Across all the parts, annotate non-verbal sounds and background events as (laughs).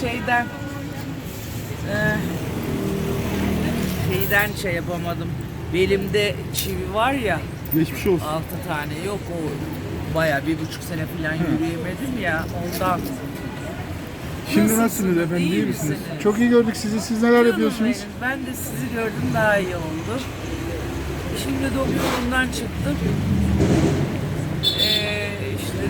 şeyden e, şeyden şey yapamadım. Belimde çivi var ya Geçmiş olsun. altı tane yok o baya bir buçuk sene falan yürüyemedim ya ondan. Şimdi Nasılsınız? efendim? İyi misiniz? Çok iyi gördük sizi. Siz neler Canım yapıyorsunuz? benim, Ben de sizi gördüm daha iyi oldu. Şimdi doktorumdan çıktım.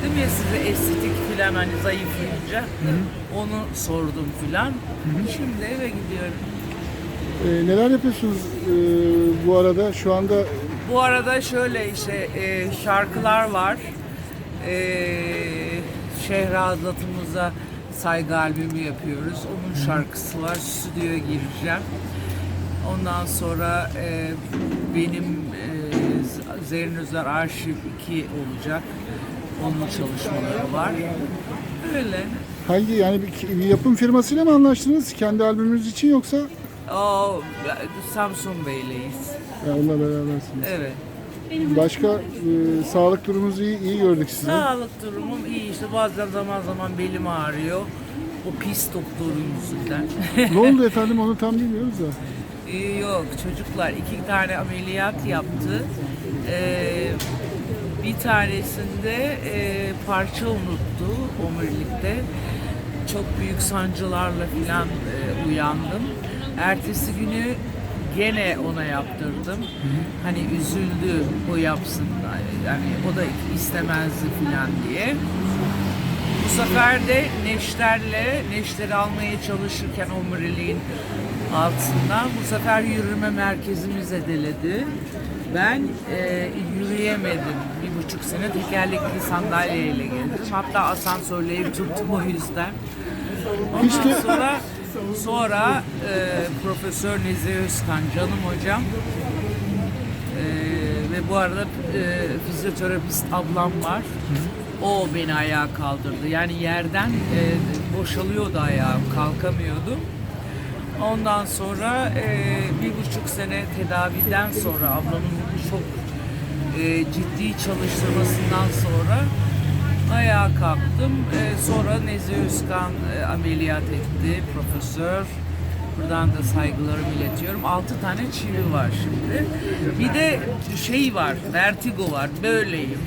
Dedim ya size estetik filan hani zayıflayınca onu sordum filan. Şimdi eve gidiyorum. Ee, neler yapıyorsunuz ee, bu arada? Şu anda Bu arada şöyle işte e, şarkılar var. E, Şehrazat'ımıza saygı albümü yapıyoruz. Onun şarkısı var. Stüdyoya gireceğim. Ondan sonra e, benim e, Zerrin Özer Arşiv 2 olacak. Onun çalışmaları var. Öyle. hangi yani bir, bir yapım firmasıyla mı anlaştınız? Kendi albümünüz için yoksa O, Samsun Bey'leyiz. ya onunla berabersiniz? Evet. Başka ee, sağlık durumunuzu iyi, iyi gördük sizi. Sağlık durumum iyi işte bazen zaman zaman belim ağrıyor. O pis doktorun yüzünden. ne oldu (laughs) efendim onu tam bilmiyoruz da. Ee, Yok çocuklar iki tane ameliyat yaptı. Ee, bir tanesinde e, parça unuttu omurilikte. Çok büyük sancılarla filan e, uyandım. Ertesi günü gene ona yaptırdım. Hani üzüldü o yapsın. Yani o da istemezdi filan diye. Bu sefer de neşterle, neşteri almaya çalışırken omuriliğin altından bu sefer yürüme merkezimi zedeledi. Ben e, yürüyemedim. Buçuk sene tekerlekli sandalyeyle geldim. Hatta asansörle ev tuttum o yüzden. Ondan sonra sonra e, Profesör Nezih Özkan canım hocam ee, ve bu arada e, fizyoterapist ablam var. O beni ayağa kaldırdı. Yani yerden e, boşalıyordu ayağım, kalkamıyordum. Ondan sonra e, bir buçuk sene tedaviden sonra ablamın çok e, ciddi çalıştırmasından sonra ayağa kalktım. E, sonra Nezih Özkan e, ameliyat etti, profesör. Buradan da saygılarımı iletiyorum. Altı tane çivi var şimdi. Bir de şey var, vertigo var. Böyleyim.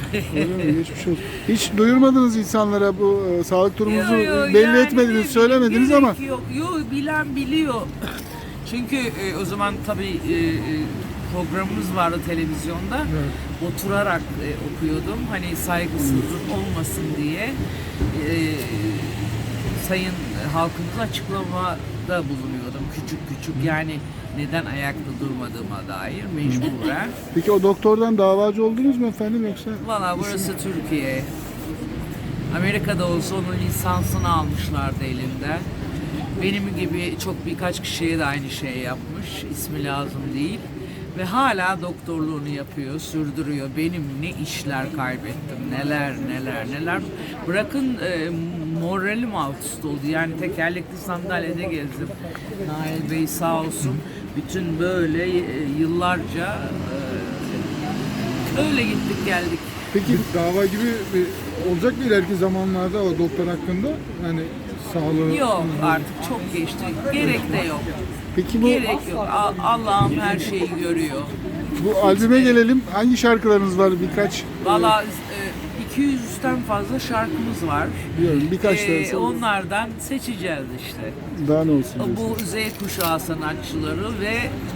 Geçmiş olsun. Hiç duyurmadınız insanlara bu e, sağlık durumunuzu Yo, yo, belli yani etmediniz, söylemediniz gerek ama Yok, yok bilen biliyor. Çünkü e, o zaman tabii e, e, programımız vardı televizyonda. Oturarak e, okuyordum. Hani saygısızlık olmasın diye. E, sayın halkımıza açıklamada bulunuyordum. Küçük küçük yani neden ayakta durmadığıma dair mecburen. (laughs) peki o doktordan davacı oldunuz mu efendim yoksa? Valla burası Türkiye. Amerika'da olsa onun lisansını almışlardı elinden. Benim gibi çok birkaç kişiye de aynı şey yapmış. İsmi lazım değil. Ve hala doktorluğunu yapıyor, sürdürüyor. Benim ne işler kaybettim, neler neler neler. Bırakın e, moralim alt üst oldu. Yani tekerlekli sandalyede gezdim. Nail Bey sağ olsun. Bütün böyle e, yıllarca e, öyle gittik geldik. Peki dava gibi olacak mı ileriki zamanlarda o doktor hakkında? Yani sağlığı... Yok artık çok geçti. Gerek de yok. Peki bu Gerek yok. A- Allah'ım her şeyi görüyor. bu albüme gelelim. Hangi şarkılarınız var birkaç? Valla e, 200'ten fazla şarkımız var. Biliyorum birkaç E, tanesi. onlardan seçeceğiz işte. Daha ne olsun diyorsun? Bu Z kuşağı sanatçıları ve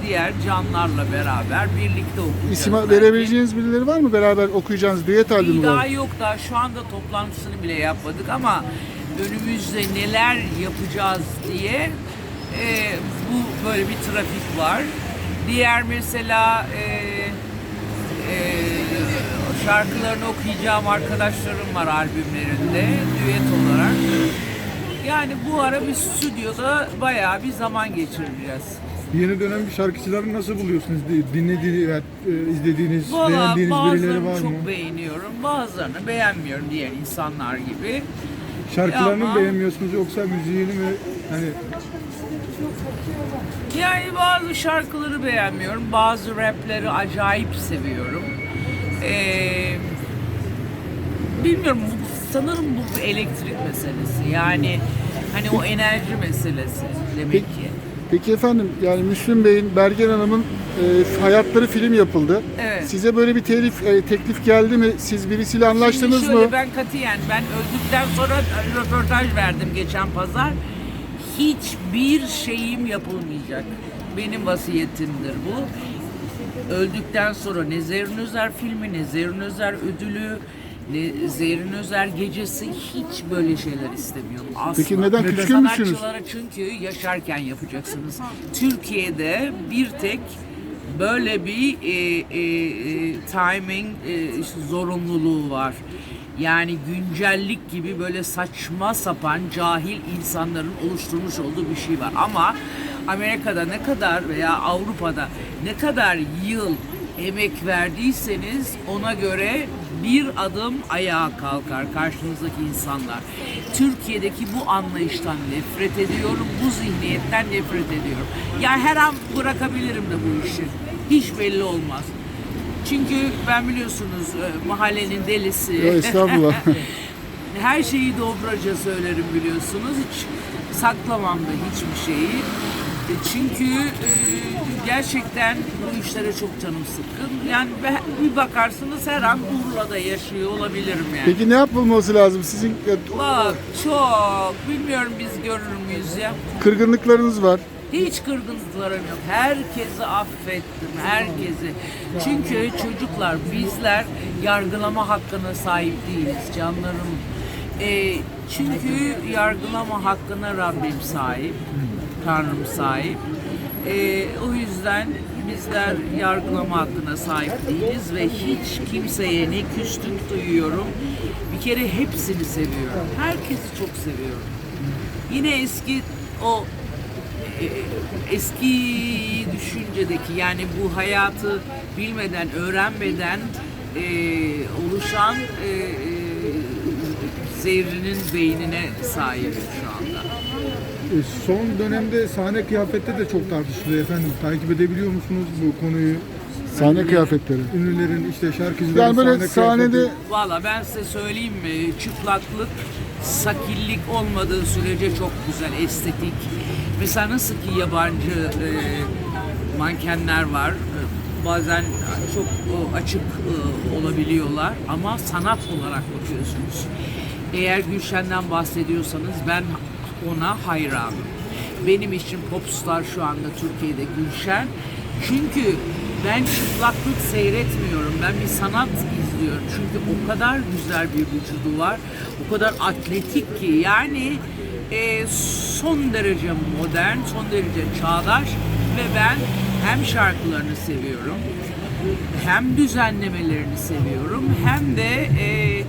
diğer canlarla beraber birlikte okuyacağız. İsim belki. verebileceğiniz birileri var mı? Beraber okuyacağınız düet albümü Daha var. yok daha şu anda toplantısını bile yapmadık ama önümüzde neler yapacağız diye e, bu böyle bir trafik var. Diğer mesela e, e, şarkılarını okuyacağım arkadaşlarım var albümlerinde düet olarak. Yani bu ara bir stüdyoda bayağı bir zaman geçireceğiz. Yeni dönem şarkıcıları nasıl buluyorsunuz? Dinlediğiniz, e, izlediğiniz, Valla beğendiğiniz birileri bazılarını var çok mı? beğeniyorum, bazılarını beğenmiyorum diğer insanlar gibi. Şarkılarını mı beğenmiyorsunuz yoksa müziğini mi? Hani Yani bazı şarkıları beğenmiyorum, bazı rapleri acayip seviyorum. Ee, bilmiyorum, bu, sanırım bu bir elektrik meselesi. Yani Hani o enerji meselesi demek ki. Peki efendim yani Müslüm Bey'in, Bergen Hanım'ın e, hayatları film yapıldı. Evet. Size böyle bir telif, e, teklif geldi mi? Siz birisiyle anlaştınız Şimdi şöyle mı? ben katiyen ben öldükten sonra röportaj verdim geçen pazar. Hiçbir şeyim yapılmayacak. Benim vasiyetimdir bu. Öldükten sonra ne Zerrin Özer filmi, ne Zerrin Özer ödülü, ne Zerrin Özer gecesi hiç böyle şeyler istemiyorum. Asla. Peki neden küskün müsünüz? Sanatçılara çünkü yaşarken yapacaksınız. Türkiye'de bir tek böyle bir e, e, e, timing e, işte zorunluluğu var. Yani güncellik gibi böyle saçma sapan cahil insanların oluşturmuş olduğu bir şey var. Ama Amerika'da ne kadar veya Avrupa'da ne kadar yıl emek verdiyseniz ona göre bir adım ayağa kalkar karşınızdaki insanlar. Türkiye'deki bu anlayıştan nefret ediyorum, bu zihniyetten nefret ediyorum. Yani her an bırakabilirim de bu işi. Hiç belli olmaz. Çünkü ben biliyorsunuz e, mahallenin delisi. Yo, estağfurullah. (laughs) Her şeyi dobraca söylerim biliyorsunuz. Hiç saklamam da hiçbir şeyi. E, Çünkü e, gerçekten bu işlere çok canım sıkkın. Yani be- bir bakarsınız her an Urla'da yaşıyor olabilirim yani. Peki ne yapılması lazım? Sizin e, Bak çok bilmiyorum biz görür müyüz ya. kırgınlıklarınız var. Hiç kırgınlıklarım yok. Herkesi affettim, herkesi. Çünkü çocuklar, bizler yargılama hakkına sahip değiliz canlarım. Ee, çünkü yargılama hakkına Rabbim sahip, Tanrım sahip. Ee, o yüzden bizler yargılama hakkına sahip değiliz ve hiç kimseye ne küslük duyuyorum. Bir kere hepsini seviyorum. Herkesi çok seviyorum. Yine eski o e, eski düşüncedeki yani bu hayatı bilmeden, öğrenmeden e, oluşan e, e, zehrinin beynine sahip şu anda. E, Son dönemde sahne kıyafette de çok tartışılıyor efendim. Takip edebiliyor musunuz bu konuyu? Sahne kıyafetleri. Ünlülerin işte şarkıcıların Yani böyle sahne sahnede kıyafeti. Valla ben size söyleyeyim mi? Çıplaklık, sakillik olmadığı sürece çok güzel, estetik. Mesela nasıl ki yabancı e, mankenler var. e, Bazen çok e, açık e, olabiliyorlar ama sanat olarak bakıyorsunuz. Eğer Gülşen'den bahsediyorsanız ben ona hayranım. Benim için popstar şu anda Türkiye'de Gülşen. Çünkü ben çıplaklık seyretmiyorum. Ben bir sanat izliyorum. Çünkü o kadar güzel bir vücudu var. O kadar atletik ki yani e, son derece modern, son derece çağdaş ve ben hem şarkılarını seviyorum hem düzenlemelerini seviyorum hem de e, e,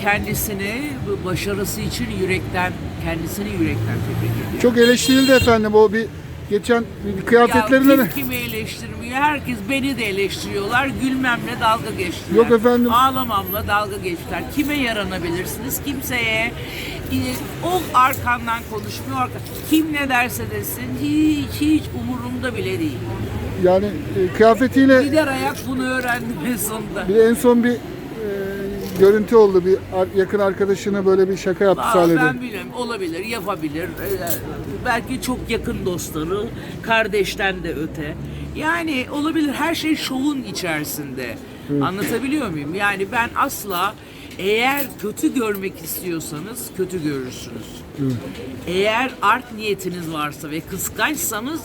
kendisini başarısı için yürekten kendisini yürekten tebrik ediyorum. Çok eleştirildi efendim o bir geçen kıyafetlerine Ya kim kimi eleştirmiyor? Herkes beni de eleştiriyorlar. Gülmemle dalga geçtiler. Yok efendim. Ağlamamla dalga geçtiler. Kime yaranabilirsiniz? Kimseye. O arkandan konuşmuyor. Kim ne derse desin hiç hiç umurumda bile değil. Yani e, kıyafetiyle Gider ayak bunu öğrendim en sonunda. bir de en son bir görüntü oldu. Bir ar- yakın arkadaşına böyle bir şaka yaptı Aa, sahnede. ben bilmiyorum. Olabilir, yapabilir. Ee, belki çok yakın dostları, kardeşten de öte. Yani olabilir. Her şey şovun içerisinde. Anlatabiliyor muyum? Yani ben asla eğer kötü görmek istiyorsanız kötü görürsünüz. Eğer art niyetiniz varsa ve kıskançsanız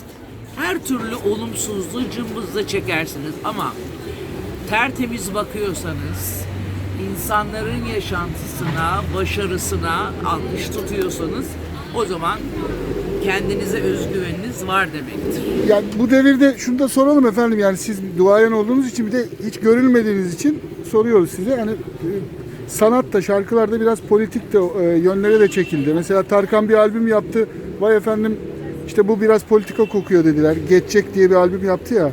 her türlü olumsuzluğu cımbızla çekersiniz. Ama tertemiz bakıyorsanız, insanların yaşantısına, başarısına alkış tutuyorsanız o zaman kendinize özgüveniniz var demektir. Yani bu devirde şunu da soralım efendim yani siz duayen olduğunuz için bir de hiç görülmediğiniz için soruyoruz size. Yani e, sanat da şarkılarda biraz politik de e, yönlere de çekildi. Mesela Tarkan bir albüm yaptı. Vay efendim işte bu biraz politika kokuyor dediler. Geçecek diye bir albüm yaptı ya.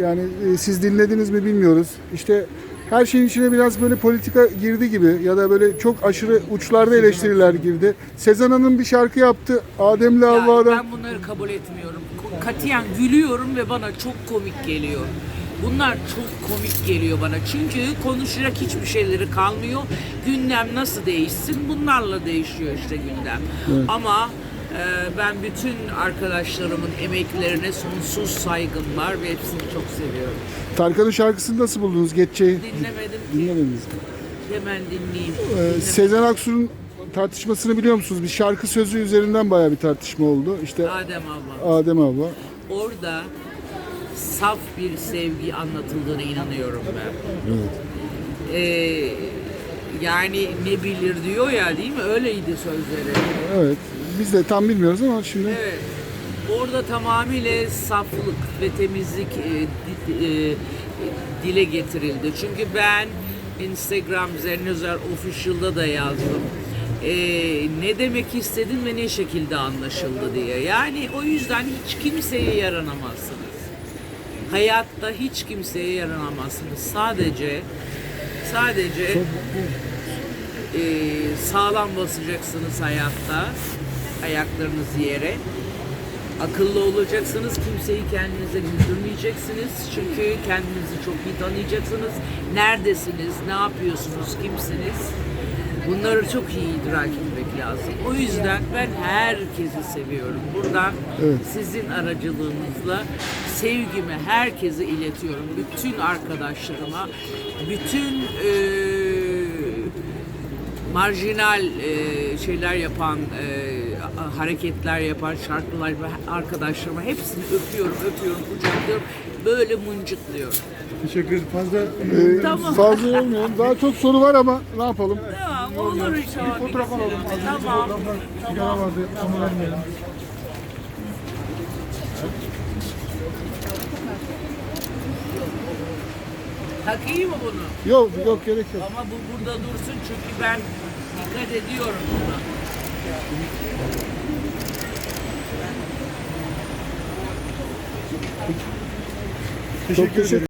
Yani e, siz dinlediniz mi bilmiyoruz. İşte her şeyin içine biraz böyle politika girdi gibi ya da böyle çok aşırı uçlarda eleştiriler girdi. Sezen Hanım bir şarkı yaptı. Adem'le Yani Havva'dan. ben bunları kabul etmiyorum. Katiyen gülüyorum ve bana çok komik geliyor. Bunlar çok komik geliyor bana. Çünkü konuşacak hiçbir şeyleri kalmıyor. Gündem nasıl değişsin? Bunlarla değişiyor işte gündem. Ama e, ben bütün arkadaşlarımın emeklerine sonsuz saygım var ve hepsini çok seviyorum. Tarkan'ın şarkısını nasıl buldunuz? Geçeceği Dinlemedim ki. dinlemediniz. mi? Hemen dinleyeyim. Ee, Dinlemedim. Sezen Aksu'nun tartışmasını biliyor musunuz? Bir şarkı sözü üzerinden bayağı bir tartışma oldu. İşte Adem abla. Adem abla. Orada saf bir sevgi anlatıldığına inanıyorum ben. Evet. Ee, yani ne bilir diyor ya değil mi? Öyleydi sözleri. Evet. Biz de tam bilmiyoruz ama şimdi Evet. Orada tamamıyla saflık ve temizlik e, di- e, dile getirildi. Çünkü ben Instagram Zernozer Official'da da yazdım. E, ne demek istedim ve ne şekilde anlaşıldı diye. Yani o yüzden hiç kimseye yaranamazsınız. Hayatta hiç kimseye yaranamazsınız. Sadece sadece e, sağlam basacaksınız hayatta ayaklarınız yere. Akıllı olacaksınız. Kimseyi kendinize güldürmeyeceksiniz. Çünkü kendinizi çok iyi tanıyacaksınız. Neredesiniz? Ne yapıyorsunuz? Kimsiniz? Bunları çok iyi idrak etmek lazım. O yüzden ben herkesi seviyorum. Buradan Evet. sizin aracılığınızla sevgimi herkese iletiyorum. Bütün arkadaşlarıma, bütün eee marjinal e, şeyler yapan, e, hareketler yapan şarkılar ve arkadaşlarıma hepsini öpüyorum, öpüyorum, kucaklıyorum. Böyle mıncıklıyorum. Teşekkür ederim. Fazla e, Tamam. fazla olmayalım. Daha çok soru var ama ne yapalım? Tamam, olur inşallah. bir fotoğraf alalım. Tamam. sigara vardı. Onu vermeyelim. Takayım mı bunu? Yok yok gerek yok. Ama bu burada dursun çünkü ben dikkat ediyorum buna. Teşekkür ederim.